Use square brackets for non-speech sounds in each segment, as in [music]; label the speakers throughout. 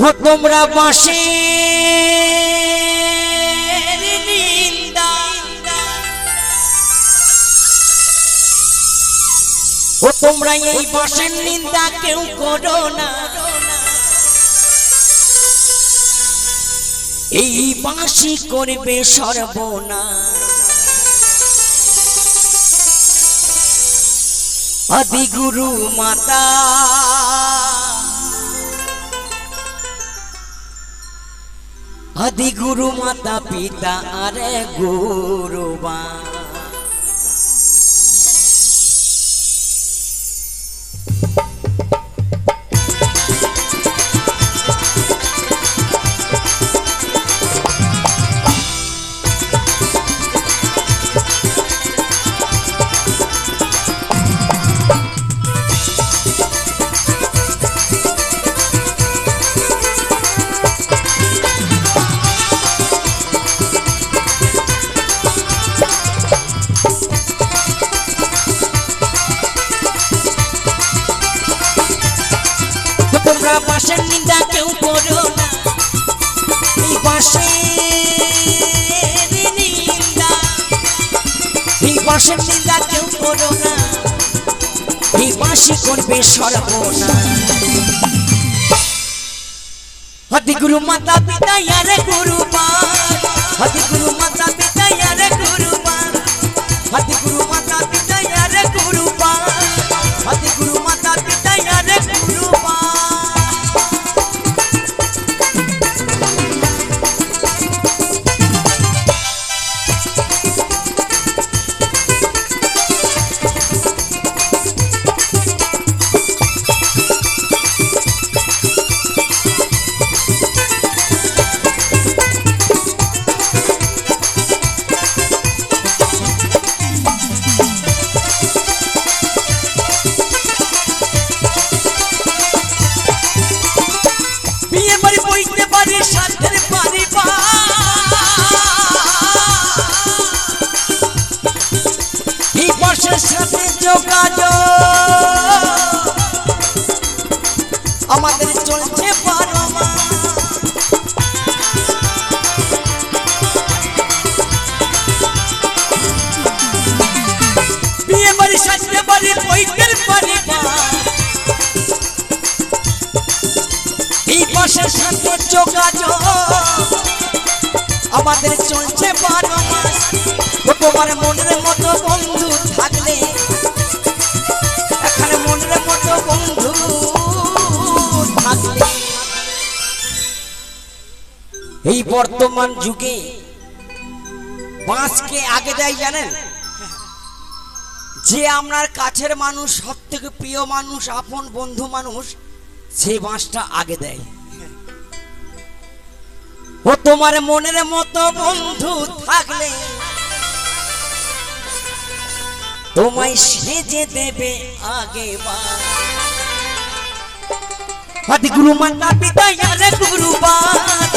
Speaker 1: হো তোমরা বাসে ও তোমরা এই বাসের নিন্দা কেউ করো না। এই বাঁশি করবে সর্বনা আদি গুরু মাতা। আদি গুরু মাতা পিতা আরে গুরুবা বাসের নিন্দা কেউ করো না। এই নিন্দা। এই কেউ করো না। এই বাসি করবে গুরু মাতা পিতা, ইয়ারে গুরু হতি গুরু মাতা পিতা আমাদের চলছে। বিয়ে বাড়ি সাথে বাড়ি বইতে পারিবা এই বর্ষের সাথে আমাদের চলছে বারো মাস তোমার মনের মতো বন্ধু থাকলে বন্ধু এই বর্তমান যুগে বাঁশকে আগে দেয় জানেন? যে আপনার কাছের মানুষ সব থেকে প্রিয় মানুষ, আপন বন্ধু মানুষ সেই বাঁশটা আগে দেয়। ও তোমার মনের মতো বন্ধু থাকলে, তোমায় সেজে দেবে আগে হাতি গুরু মাতা পিতা ইয়ারে গুরুবান হাতি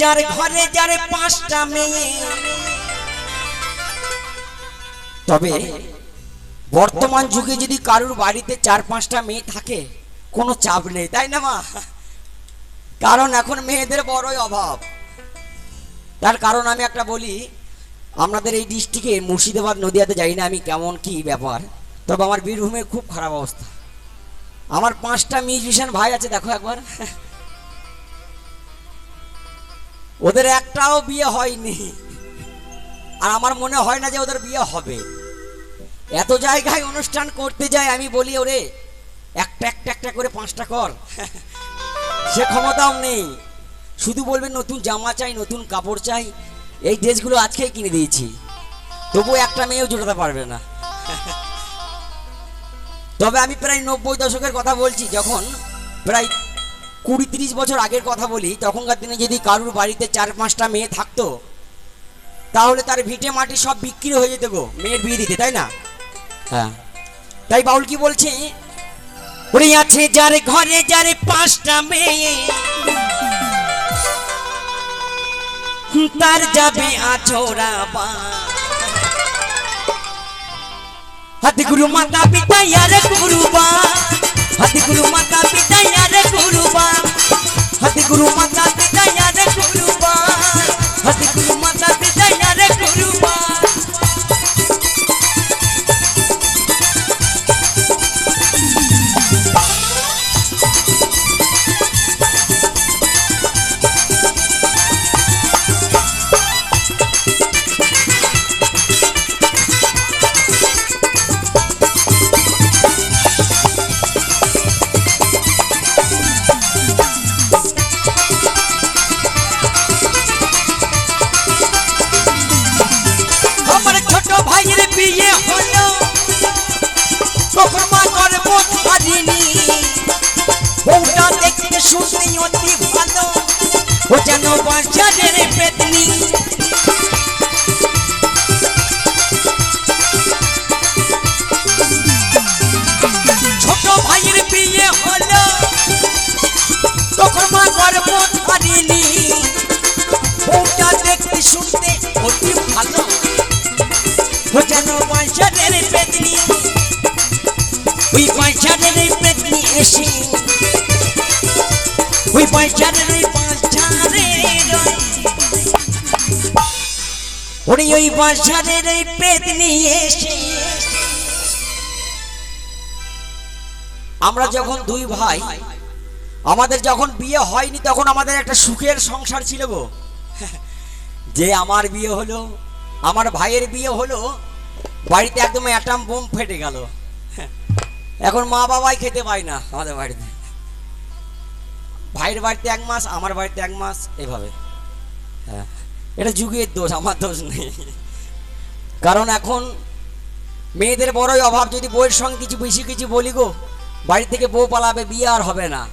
Speaker 1: যার ঘরে পাঁচটা মেয়ে। তবে বর্তমান যুগে যদি কারুর বাড়িতে চার পাঁচটা মেয়ে থাকে, কোনো চাপ নেই, তাই না মা? কারণ এখন মেয়েদের বড়ই অভাব। তার কারণ আমি একটা বলি আপনাদের এই ডিস্ট্রিক্টে মুর্শিদাবাদ নদিয়াতে যাই না আমি কেমন কি ব্যাপার, তবে আমার বীরভূমের খুব খারাপ অবস্থা। আমার পাঁচটা মিউজিশিয়ান ভাই আছে, দেখো একবার। ওদের একটাও বিয়ে হয়নি। আর আমার মনে হয় না যে ওদের বিয়ে হবে। এত জায়গায় অনুষ্ঠান করতে যায়, আমি বলি, ওরে, একটা একটা একটা করে পাঁচটা কর। সে ক্ষমতাও নেই। শুধু বলবে, নতুন জামা চাই, নতুন কাপড় চাই, এই ড্রেসগুলো আজকেই কিনে দিয়েছি। তবু একটা মেয়েও জোটাতে পারবে না। তবে আমি প্রায় নব্বই দশকের কথা বলছি যখন প্রায় কুড়ি তিরিশ বছর আগের কথা বলি তখনকার দিনে যদি কারুর বাড়িতে চার পাঁচটা মেয়ে থাকতো তাহলে তার ভিটে মাটি সব বিক্রি হয়ে যেত গো মেয়ের বিয়ে দিতে তাই না? হ্যাঁ। তাই বাউল কি বলছে? ওরে আছে যার ঘরে যার পাঁচটা মেয়ে তার যাবে আছোরা বা হাতি গুরু মাতা পিতা, ইয়ারে গুরুবা। হাতি গুরু মাতা পিতা, ইয়ারে গুরুবা। হাতি গুরু মাতা পিতা, ইয়ারে গুরুবা। হাতি গুরু মাতা পিতা, ইয়ারে গুরুবা। তখন মা গর্ব ছাড়িনি বউটা দেখতে শুনতে অতি ভালো। ও যেন বাচ্চাদের ওই পয়সাদের পেতনি এসে ওই পয়সাদের পাঁচারে ওরে ওই পয়সাদের পেতনি এসে আমরা যখন দুই ভাই আমাদের যখন বিয়ে হয়নি তখন আমাদের একটা সুখের সংসার ছিল গো যে আমার বিয়ে হলো আমার ভাইয়ের বিয়ে হলো বাড়িতে একদম অ্যাটাম বোম ফেটে গেল এখন মা বাবাই খেতে পায় না আমাদের বাড়িতে। ভাইয়ের বাড়িতে এক মাস, আমার বাড়িতে এক মাস, এভাবে। হ্যাঁ এটা যুগের দোষ, আমার দোষ নেই। কারণ এখন মেয়েদের বড়ই অভাব, যদি বউয়ের সঙ্গে কিছু বেশি কিছু বলি গো, বাড়ি থেকে বউ পালাবে, বিয়ে আর হবে না।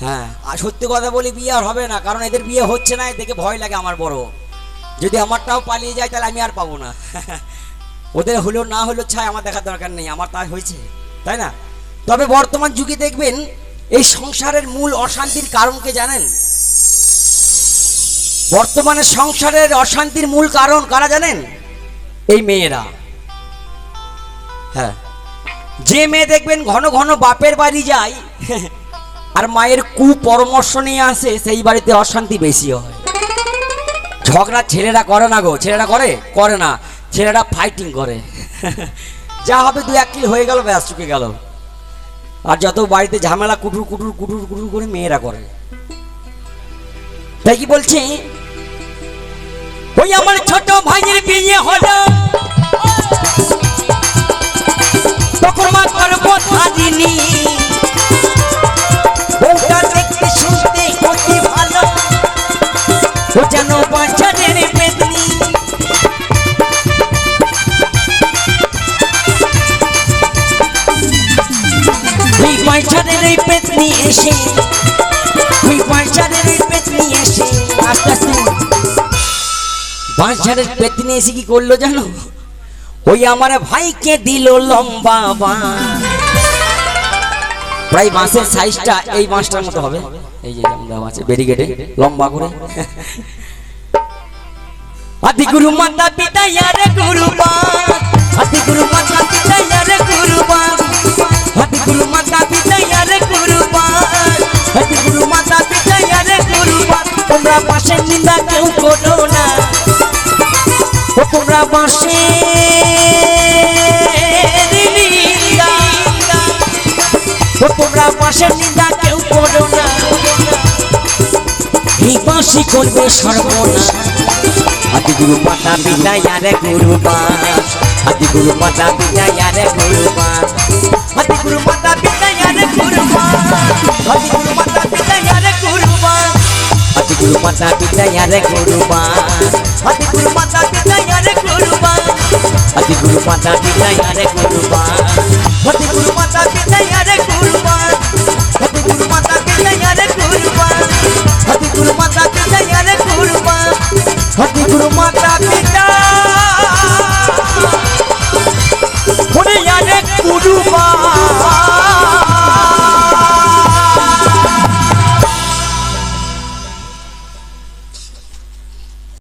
Speaker 1: হ্যাঁ আর সত্যি কথা বলি, বিয়ে আর হবে না, কারণ এদের বিয়ে হচ্ছে না, এদেরকে ভয় লাগে আমার বড়। যদি আমারটাও পালিয়ে যায়, তাহলে আমি আর পাবো না। [laughs] ওদের হলো না হলো ছাই আমার দেখার দরকার নেই, আমার তাই হয়েছে, তাই না? তবে বর্তমান যুগে দেখবেন, এই সংসারের মূল অশান্তির কারণকে জানেন? বর্তমানে সংসারের অশান্তির মূল কারণ কারা জানেন? এই মেয়েরা। হ্যাঁ। যে মেয়ে দেখবেন ঘন ঘন বাপের বাড়ি যায়, আর মায়ের কু পরামর্শ নিয়ে আসে, সেই বাড়িতে অশান্তি বেশি হয়। ঝগড়া ছেলেরা করে না গো, ছেলেরা করে? করে না। ছেলেরা ফাইটিং করে। যা হবে দু এক কিল হয়ে গেল, ব্যাস, চুকে গেল। আর যত বাড়িতে ঝামেলা, কুটুর কুটুর কুটুর কুটুর করে মেয়েরা করে। তাই কি বলছি? ওই আমার ছোট ভাইয়ের বিয়ে হলো। তখন মা করব দিনি বউটা দেখতে শুনতে অতি ভালো। যেন বাচ্চাদের পেতনি এসে কি করল জানো? ওই আমার ভাইকে দিল লম্বা প্রায় বাঁশের সাইজটা এই বাঁশটার মতো হবে। এই যে দেওয়া আছে ব্যারিকেডে, লম্বা করে। আদি গুরু মাতা পিতা ইয়ারে গুরু আদি গুরু মাতা পিতা ইয়ারে গুরু আদি ও তোমরা পাশে নিন্দা কেউ করো না। এই বাঁশি করবে সর্বনাশ। আদি গুরু মাতা পিতা ইয়ারে গুরু আদি গুরু মাতা পিতা ইয়ারে গুরু আদি গুরু মাতা পিতা ইয়ারে গুরু আদি গুরু মাতা পিতা ইয়ারে গুরু আদি গুরু মাতা পিতা ইয়ারে গুরু আদি গুরু মাতা পিতা ইয়ারে గురువా అతి గురు మాతా పిల్ల అరే గురువా అతి గురు మాతా పిల్ల అరే